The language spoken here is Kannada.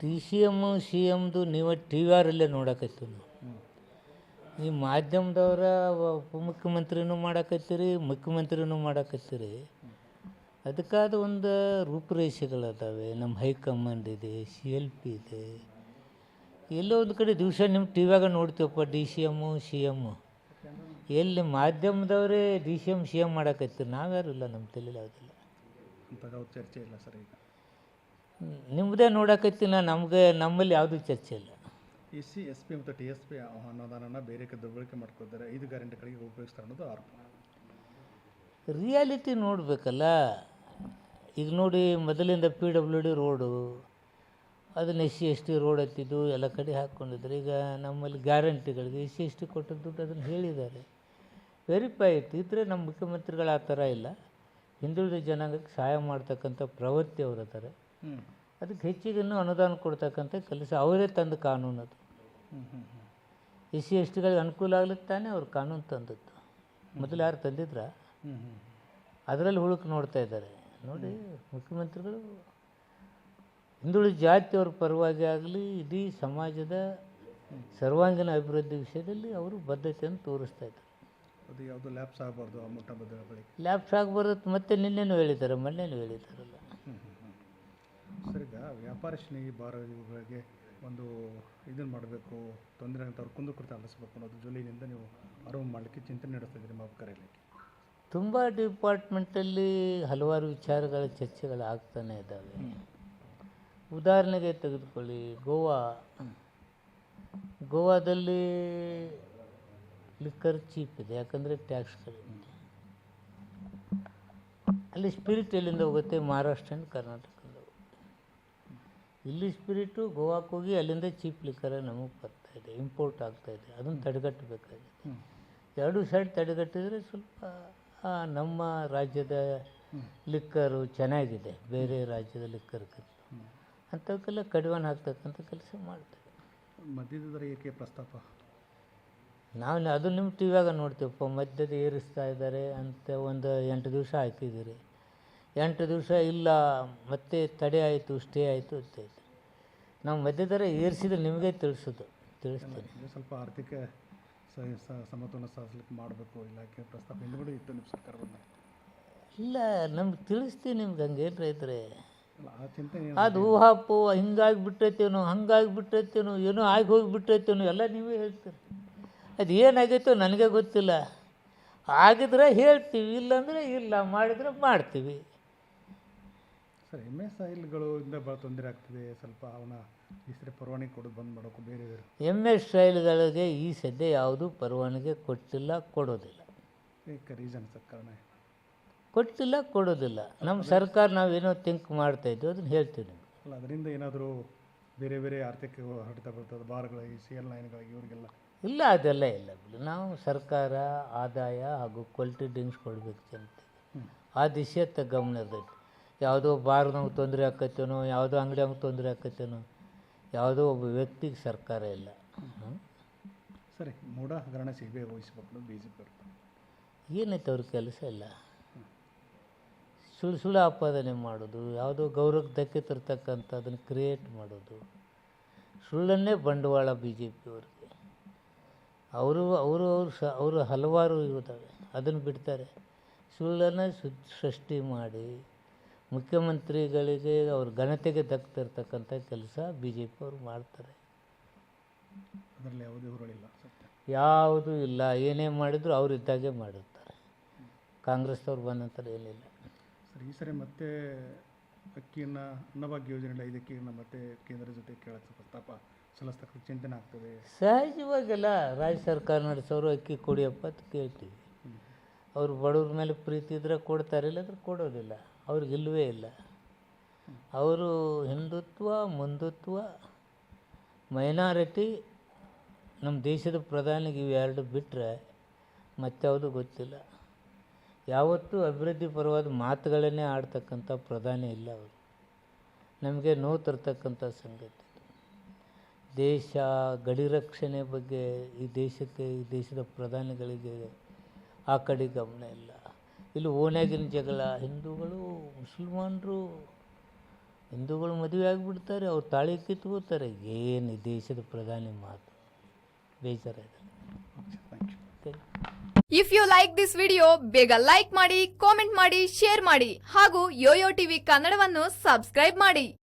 ಟಿ ಸಿ ಎಮ್ಮು ಸಿ ಎಮ್ದು ನೀವು ಟಿ ವಿ ಆರಲ್ಲೇ ನೋಡಕತ್ತೀವಿ ನಾವು ಈ ಮಾಧ್ಯಮದವರ ಉಪಮುಖ್ಯಮಂತ್ರಿನೂ ಮಾಡಕತ್ತೀರಿ, ಮುಖ್ಯಮಂತ್ರಿನೂ ಮಾಡಕತ್ತೀರಿ. ಅದಕ್ಕಾದ ಒಂದು ರೂಪುರೇಷೆಗಳದಾವೆ. ನಮ್ಮ ಹೈಕಮಾಂಡ್ ಇದೆ, ಸಿ ಎಲ್ ಪಿ ಇದೆ. ಎಲ್ಲೋ ಒಂದು ಕಡೆ ದಿವಸ ನಿಮ್ಮ ಟಿ ವ್ಯಾಗ ನೋಡ್ತೀವಪ್ಪ, D C M C M ಎಲ್ಲಿ ಮಾಧ್ಯಮದವರೇ D C M C M ಮಾಡಕತ್ತೀರಿ. ನಾವ್ಯಾರು ಇಲ್ಲ ನಮ್ಮ ತಲೆಯಲ್ಲಿ ಯಾವುದಿಲ್ಲ ಚರ್ಚೆ ಇಲ್ಲ ಸರ್ ಈಗ. ನಿಮ್ಮದೇ ನೋಡಕತ್ತೀನಿ ನಮಗೆ ನಮ್ಮಲ್ಲಿ ಯಾವುದೂ ಚರ್ಚೆ ಇಲ್ಲ. ಎಸ್ ಸಿ ಎಸ್ ಪಿ ಮತ್ತು ಟಿ ಎಸ್ ಪಿ ಅನುದಾನನ ಬೇರೆ ದುರ್ಬಳಕೆ ಮಾಡ್ಕೊತಾರೆ ಐದು ಗ್ಯಾರಂಟಿಗಳಿಗೆ ಉಪಯೋಗಿಸ್ತಾರೆ ಅನ್ನೋದು ಆರೋಪ. ರಿಯಾಲಿಟಿ ನೋಡಬೇಕಲ್ಲ. ಈಗ ನೋಡಿ ಮೊದಲಿಂದ ಪಿ ಡಬ್ಲ್ಯೂ ಡಿ ರೋಡು ಅದನ್ನ S C S T road ಹತ್ತಿದ್ದು ಎಲ್ಲ ಕಡೆ ಹಾಕ್ಕೊಂಡಿದ್ರು ಈಗ ನಮ್ಮಲ್ಲಿ ಗ್ಯಾರಂಟಿಗಳಿಗೆ ಎಸ್ ಸಿ ಎಸ್ ಟಿ ಕೊಟ್ಟ ದುಡ್ಡು ಅದನ್ನು ಹೇಳಿದ್ದಾರೆ. ವೆರಿಫೈ ಇತ್ತು ಇದ್ದರೆ ನಮ್ಮ ಮುಖ್ಯಮಂತ್ರಿಗಳು ಆ ಥರ ಇಲ್ಲ. ಹಿಂದುಳಿದ ಜನಾಂಗಕ್ಕೆ ಸಹಾಯ ಮಾಡ್ತಕ್ಕಂಥ ಪ್ರವೃತ್ತಿ ಅವ್ರ ಹತ್ತಾರೆ ಅದಕ್ಕೆ ಹೆಚ್ಚಿಗೆ ಇನ್ನೂ ಅನುದಾನ ಕೊಡ್ತಕ್ಕಂಥ ಕೆಲಸ ಅವರೇ ತಂದ ಕಾನೂನು ಅದು. ಎಸ್ ಸಿ ಎಸ್ ಟಿಗಳಿಗೆ ಅನುಕೂಲ ಆಗ್ಲಿಕ್ಕೆ ತಾನೇ ಅವ್ರು ಕಾನೂನು ತಂದದ್ದು. ಮೊದಲು ಯಾರು ತಂದಿದ್ರ? ಅದರಲ್ಲಿ ಹುಳುಕು ನೋಡ್ತಾ ಇದ್ದಾರೆ. ನೋಡಿ ಮುಖ್ಯಮಂತ್ರಿಗಳು ಹಿಂದುಳಿದ ಜಾತಿಯವ್ರ ಪರವಾಗಿ ಆಗಲಿ ಇಡೀ ಸಮಾಜದ ಸರ್ವಾಂಗೀಣ ಅಭಿವೃದ್ಧಿ ವಿಷಯದಲ್ಲಿ ಅವರು ಬದ್ಧತೆಯನ್ನು ತೋರಿಸ್ತಾ ಇದ್ದಾರೆ. ಅದು ಯಾವುದು ಲ್ಯಾಪ್ಸ್ ಆಗಬಾರ್ದು ಲ್ಯಾಪ್ಸ್ ಆಗಬಾರ್ದು ಮತ್ತೆ ನಿನ್ನೆನೂ ಹೇಳಿದ್ದಾರೆ ಮೊನ್ನೆನೂ ಹೇಳಿದ್ದಾರಲ್ಲ. ಸರ್ ಈಗ ವ್ಯಾಪಾರ ಸ್ನೇಹಿ ಬಾರ ಒಂದು ಇದನ್ನು ಮಾಡಬೇಕು ತೊಂದರೆ ಅಂತ ಅವ್ರು ಕುಂದು ಕೊಡ್ತಾ ಅಲಿಸ್ಬೇಕು ಅನ್ನೋದು ಜುಲೈನಿಂದ ನೀವು ಅರಿವು ಮಾಡಲಿಕ್ಕೆ ಚಿಂತನೆ ನಡೆಸ್ತಾ ಇದ್ದೀರಿ ಕರೆಯಲಿಕ್ಕೆ ತುಂಬ ಡಿಪಾರ್ಟ್ಮೆಂಟಲ್ಲಿ ಹಲವಾರು ವಿಚಾರಗಳ ಚರ್ಚೆಗಳು ಆಗ್ತಾನೆ ಇದ್ದಾವೆ. ಉದಾಹರಣೆಗೆ ತೆಗೆದುಕೊಳ್ಳಿ ಗೋವಾ. ಗೋವಾದಲ್ಲಿ ಲಿಕ್ಕರ್ ಚೀಪ್ ಇದೆ ಯಾಕಂದರೆ ಟ್ಯಾಕ್ಸ್ ಕಡಿಮೆ ಅಲ್ಲಿ ಸ್ಪಿರಿಟ್ ಎಲ್ಲಿಂದ ಹೋಗುತ್ತೆ? ಮಹಾರಾಷ್ಟ್ರ ಕರ್ನಾಟಕ. ಇಲ್ಲಿ ಸ್ಪಿರಿಟು ಗೋವಾಕ್ಕೆ ಹೋಗಿ ಅಲ್ಲಿಂದ ಚೀಪ್ ಲಿಕ್ಕರ ನಮಗೆ ಬರ್ತಾ ಇದೆ ಇಂಪೋರ್ಟ್ ಆಗ್ತಾ ಇದೆ ಅದನ್ನು ತಡೆಗಟ್ಟಬೇಕಾಗಿದೆ. ಎರಡು ಸೈಡ್ ತಡೆಗಟ್ಟಿದರೆ ಸ್ವಲ್ಪ ನಮ್ಮ ರಾಜ್ಯದ ಲಿಕ್ಕರು ಚೆನ್ನಾಗಿದೆ ಬೇರೆ ರಾಜ್ಯದ ಲಿಕ್ಕರ್ಗಿಂತ ಅಂಥವಕ್ಕೆಲ್ಲ ಕಡಿವಾಣ ಹಾಕ್ತಕ್ಕಂಥ ಕೆಲಸ ಮಾಡ್ತೇವೆ ಮದ್ಯದ ದರ ಏಕೆ ಪ್ರಸ್ತಾಪ? ನಾವು ಅದು ನಿಮ್ಮ ಟಿವಿಯಾಗ ನೋಡ್ತೀವಪ್ಪ ಮದ್ಯದ ಏರಿಸ್ತಾ ಇದ್ದಾರೆ ಅಂತ ಒಂದು ಎಂಟು ದಿವಸ ಹಾಕಿದ್ದೀರಿ. ಎಂಟು ದಿವಸ ಇಲ್ಲ ಮತ್ತೆ ತಡೆ ಆಯಿತು ಸ್ಟೇ ಆಯಿತು ಅಂತೈತೆ ನಾವು ಮಧ್ಯ ದರ ಏರಿಸಿದ್ರೆ ನಿಮಗೆ ತಿಳಿಸೋದು ತಿಳಿಸ್ತೀನಿ. ಸ್ವಲ್ಪ ಆರ್ಥಿಕ ಸಮತೋಲನ ಸಾಧಿಸ್ಲಿಕ್ಕೆ ಮಾಡಬೇಕು ಇಲಾಖೆ ಪ್ರಸ್ತಾಪ ಹಿಂದ್ಗಡೆ ಇತ್ತು ನಿಮ್ಮ ಸರ್ಕಾರ ಇಲ್ಲ ನಮ್ಗೆ ತಿಳಿಸ್ತೀವಿ ನಿಮ್ಗೆ ಹಂಗೇನು ರೈತರೆ. ಅದು ಊಹಾಪು ಹಿಂಗಾಗಿ ಬಿಟ್ಟೈತೇನೋ ಹಂಗಾಗಿ ಬಿಟ್ಟೈತೇನೋ ಏನೋ ಆಗಿ ಹೋಗಿ ಬಿಟ್ಟೈತೇನೋ ಎಲ್ಲ ನೀವೇ ಹೇಳ್ತೀರಿ. ಅದು ಏನಾಗೈತೋ ನನಗೆ ಗೊತ್ತಿಲ್ಲ. ಆಗಿದ್ರೆ ಹೇಳ್ತೀವಿ ಇಲ್ಲಾಂದರೆ ಇಲ್ಲ ಮಾಡಿದರೆ ಮಾಡ್ತೀವಿ. ಸರ್ ಎಂ ಎಸ್ ಇಂದ ಭಾಳ ತೊಂದರೆ ಆಗ್ತಿದೆ. ಸ್ವಲ್ಪ ಅವನ ಹೆಸರು ಪರವಾನಿಗೆ ಕೊಡೋದು ಬಂದ್ ಮಾಡೋಕ್ಕೂ ಬೇರೆ ಬೇರೆ ಎಂ ಎಸ್ ಸ್ಟೈಲ್ಗಳಿಗೆ ಈ ಸದ್ಯ ಯಾವುದು ಪರವಾನಗಿ ಕೊಟ್ಟಿಲ್ಲ ಕೊಡೋದಿಲ್ಲ. ಏಕ ರೀಸನ್ ಸರ್ ಕಾರಣ ಕೊಟ್ಟಿಲ್ಲ ಕೊಡೋದಿಲ್ಲ. ನಮ್ಮ ಸರ್ಕಾರ ನಾವೇನೋ ಥಿಂಕ್ ಮಾಡ್ತಾಯಿದ್ವಿ ಅದನ್ನು ಹೇಳ್ತೀವಿ ನಿಮ್ಗೆ. ಅಲ್ಲ ಅದರಿಂದ ಏನಾದರೂ ಬೇರೆ ಬೇರೆ ಆರ್ಥಿಕ ಹೊಡೆತ ಬರ್ತದೆ ಬಾರ್ಗಳು ಈ ಸಿ ಎಲ್ ನೈನ್ಗಳಿಗೆ ಇವರಿಗೆಲ್ಲ. ಇಲ್ಲ ಅದೆಲ್ಲ ಇಲ್ಲ ಬಿಡಿ. ನಾವು ಸರ್ಕಾರ ಆದಾಯ ಹಾಗೂ ಕ್ವಾಲಿಟಿ ಡ್ರಿಂಕ್ಸ್ ಕೊಡಬೇಕು ಅಂತ ಆ ದಿಶೆಯತ್ತ ಗಮನ ಇರ್ತೈತಿ ಯಾವುದೋ ಬಾರ್ನವ್ಗೆ ತೊಂದರೆ ಆಕತ್ತೇನೋ ಯಾವುದೋ ಅಂಗಡಿಯವ್ಗೆ ತೊಂದರೆ ಆಕತ್ತೇನೋ ಯಾವುದೋ ಒಬ್ಬ ವ್ಯಕ್ತಿಗೆ ಸರ್ಕಾರ ಇಲ್ಲ? ಸರಿ ಮೂಢ ಹಗರಣ ಸಿ ಬಿ ವಹಿಸ್ಬೇಕು ಬಿ ಜೆ ಪಿ ಏನೈತೆ ಅವ್ರ ಕೆಲಸ ಇಲ್ಲ? ಸುಳ್ಳು ಸುಳ್ಳು ಆಪಾದನೆ ಮಾಡೋದು ಯಾವುದೋ ಗೌರವಕ್ಕೆ ಧಕ್ಕೆ ತರ್ತಕ್ಕಂಥ ಅದನ್ನು ಕ್ರಿಯೇಟ್ ಮಾಡೋದು ಸುಳ್ಳನ್ನೇ ಬಂಡವಾಳ ಬಿ ಜೆ ಪಿಯವ್ರಿಗೆ ಅವರು ಅವರು ಅವರು ಸ ಅವರು ಹಲವಾರು ಇರ್ತವೆ ಅದನ್ನು ಬಿಡ್ತಾರೆ. ಸುಳ್ಳನ್ನು ಸೃಷ್ಟಿ ಮಾಡಿ ಮುಖ್ಯಮಂತ್ರಿಗಳಿಗೆ ಅವ್ರ ಘನತೆಗೆ ದಕ್ತಿರ್ತಕ್ಕಂಥ ಕೆಲಸ ಬಿ ಜೆ ಪಿ ಅವರು ಮಾಡ್ತಾರೆ. ಅದರಲ್ಲಿ ಯಾವುದೇ ಹುರುಳಿಲ್ಲ ಸತ್ಯ. ಯಾವುದೂ ಇಲ್ಲ ಏನೇ ಮಾಡಿದರೂ ಅವ್ರು ಇದ್ದಾಗೆ ಮಾಡಿರ್ತಾರೆ. ಕಾಂಗ್ರೆಸ್ದವ್ರು ಬಂದ ನಂತರ ಏನಿಲ್ಲ. ಸರ್ ಈ ಸರಿ ಮತ್ತೆ ಅಕ್ಕಿಯನ್ನು ಅನ್ನಭಾಗ್ಯ ಯೋಜನೆ ಐದು ಅಕ್ಕಿಯನ್ನು ಮತ್ತೆ ಕೇಂದ್ರ ಜೊತೆ ಕೇಳಕ್ಕೆ ಪ್ರಸ್ತಾಪ ಸಲ್ಲಿಸ್ತಕ್ಕ ಚಿಂತನೆ ಆಗ್ತದೆ. ಸಹಜವಾಗೆಲ್ಲ ರಾಜ್ಯ ಸರ್ಕಾರ ನಡೆಸೋರು ಅಕ್ಕಿ ಕೊಡಿಯಪ್ಪ ಅಂತ ಕೇಳ್ತೀವಿ. ಅವ್ರು ಬಡವ್ರ ಮೇಲೆ ಪ್ರೀತಿ ಇದ್ದರೆ ಕೊಡ್ತಾರೆ, ಇಲ್ಲಾಂದ್ರೆ ಕೊಡೋದಿಲ್ಲ. ಅವ್ರಿಗೆ ಇಲ್ಲವೇ ಇಲ್ಲ. ಅವರು ಹಿಂದುತ್ವ, ಮುಂದುತ್ವ, ಮೈನಾರಿಟಿ ನಮ್ಮ ದೇಶದ ಪ್ರಧಾನಿಗೆ ಇವೆರಡು ಬಿಟ್ಟರೆ ಮತ್ತಾವುದು ಗೊತ್ತಿಲ್ಲ. ಯಾವತ್ತೂ ಅಭಿವೃದ್ಧಿ ಪರವಾದ ಮಾತುಗಳನ್ನೇ ಆಡ್ತಕ್ಕಂಥ ಪ್ರಧಾನಿ ಇಲ್ಲ ಅವರು. ನಮಗೆ ನೋವು ತರ್ತಕ್ಕಂಥ ಸಂಗತಿ ದೇಶ ಗಡಿ ರಕ್ಷಣೆ ಬಗ್ಗೆ ಈ ದೇಶಕ್ಕೆ, ಈ ದೇಶದ ಪ್ರಧಾನಿಗಳಿಗೆ ಆ ಕಡೆ ಗಮನ ಇಲ್ಲ. ಇಲ್ಲಿ ಓಣ್ಯಾಗಿನ ಜಗಳ, ಹಿಂದೂಗಳು, ಮುಸಲ್ಮಾನರು, ಹಿಂದೂಗಳು ಮದುವೆ ಆಗಿಬಿಡ್ತಾರೆ, ಅವ್ರು ತಾಳಿ ಕಿತ್ಕೋತಾರೆ. ಏನು ದೇಶದ ಪ್ರಧಾನಿ ಮಾತು? ಬೇಜಾರಾಯ್ತು. If you like this video ಬೇಗ ಲೈಕ್ ಮಾಡಿ ಕಾಮೆಂಟ್ ಮಾಡಿ ಶೇರ್ ಮಾಡಿ, ಹಾಗೂ ಯೋಯೋ ಟಿವಿ ಕನ್ನಡವನ್ನು ಸಬ್ಸ್ಕ್ರೈಬ್ ಮಾಡಿ.